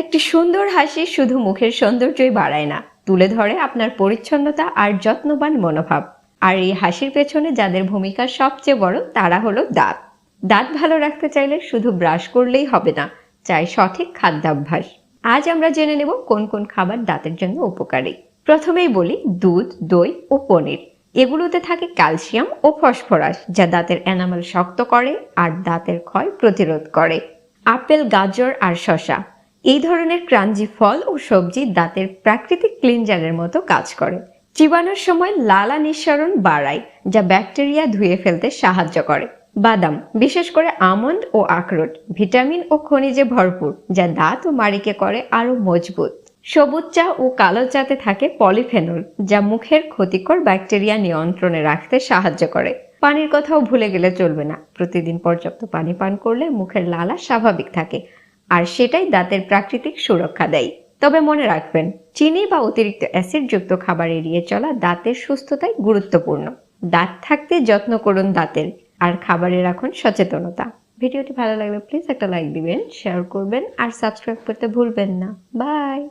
একটি সুন্দর হাসি শুধু মুখের সৌন্দর্যই বাড়ায় না, তুলে ধরে আপনার পরিচ্ছন্নতা আর যত্নবান মনোভাব। আর এই হাসির পেছনে যাদের ভূমিকা সবচেয়ে বড়, তারা হলো দাঁত। দাঁত ভালো রাখতে চাইলে শুধু ব্রাশ করলেই হবে না, চাই সঠিক খাদ্যাভ্যাস। আজ আমরা জেনে নেব কোন কোন খাবার দাঁতের জন্য উপকারী। প্রথমেই বলি দুধ, দই ও পনির। এগুলোতে থাকে ক্যালসিয়াম ও ফসফরাস, যা দাঁতের এনামেল শক্ত করে আর দাঁতের ক্ষয় প্রতিরোধ করে। আপেল, গাজর আর শসা। এই ধরনের ক্রাঞ্জি ফল ও সবজি দাঁতের প্রাকৃতিক ক্লিনজারের মতো কাজ করে। চিবানোর সময় লালা নিঃসরণ বাড়ায়, যা ব্যাকটেরিয়া ধুয়ে ফেলতে সাহায্য করে। বাদাম, বিশেষ করে আমন্ড ও আখরোট, ভিটামিন ও খনিজে ভরপুর, যা দাঁত ও মাড়িকে করে আরও মজবুত। সবুজ চা ও কালো চাতে থাকে পলিফেনল, যা মুখের ক্ষতিকর ব্যাকটেরিয়া নিয়ন্ত্রণে রাখতে সাহায্য করে। পানির কথাও ভুলে গেলে চলবে না। প্রতিদিন পর্যাপ্ত পানি পান করলে মুখের লালা স্বাভাবিক থাকে। আর সেটাই দাঁতের প্রাকৃতিক সুরক্ষা দেয়। তবে মনে রাখবেন, চিনি বা অতিরিক্ত অ্যাসিড যুক্ত খাবার এড়িয়ে চলা দাঁতের সুস্থতায় গুরুত্বপূর্ণ। দাঁত থাকতে যত্ন করুন দাঁতের, আর খাবারে রাখুন সচেতনতা। ভিডিওটি ভালো লাগলে প্লিজ একটা লাইক দিবেন শেয়ার করবেন, আর সাবস্ক্রাইব করতে ভুলবেন না। বাই